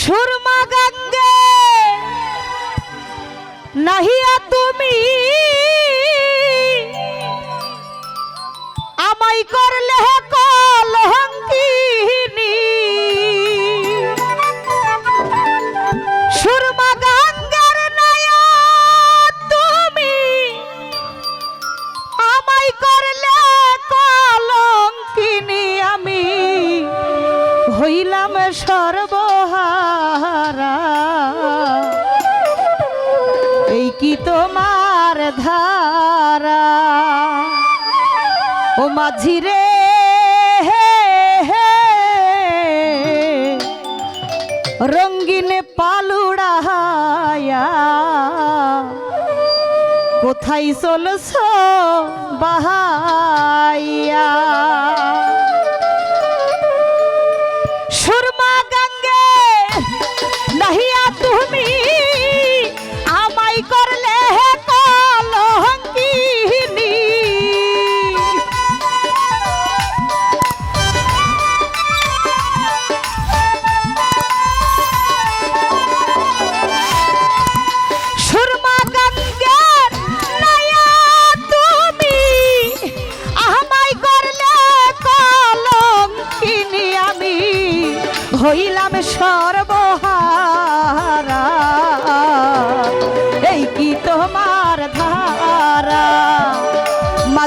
সুরমা গঙ্গে। নাহিয়া তুমি আমায় করলে হে ধারা। ও মাঝি রে রঙ্গিন পালুড়াহায়া কোথায় চলছ বাহাই?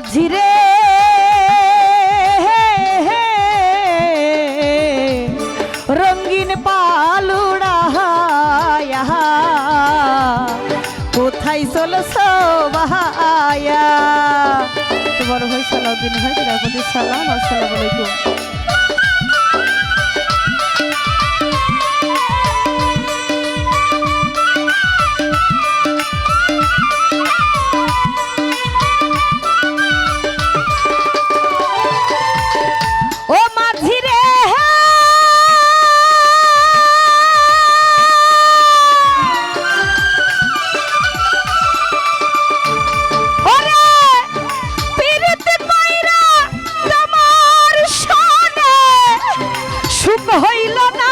মাঝিরে রঙিন পালুড়া কোথায় চলছ সবাহ বড় ভাই সালাউদ্দিন ভাই সালাম আসসালামু আলাইকুম। সুখ হইল না।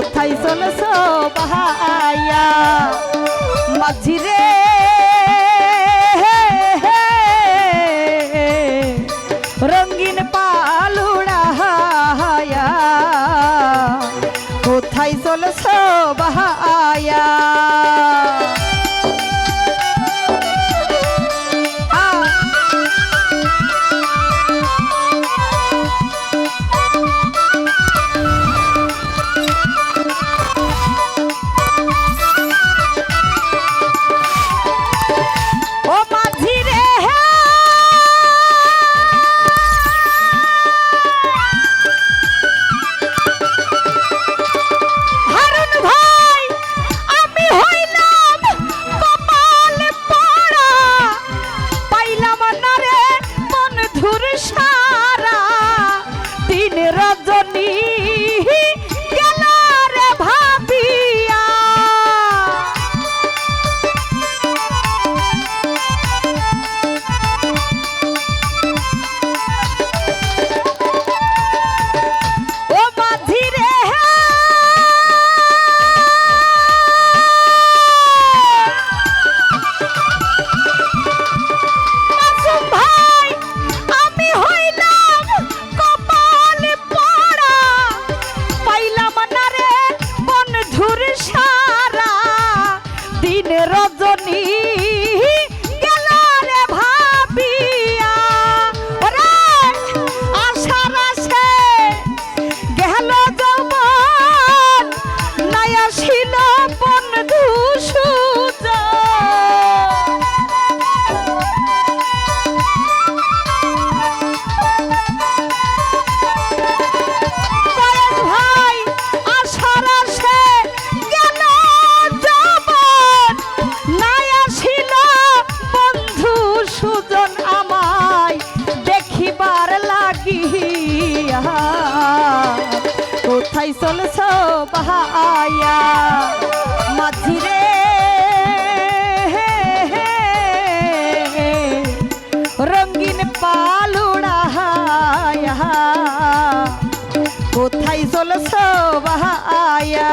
কোথায় চলছ বাহাইয়া মাঝিরে জননী চলছ বাহায়া মাঝিরে রঙিন পালুড়াহায়া কোথায় চলছ বাহায়া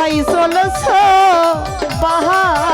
কোথায় চলেছ বাহা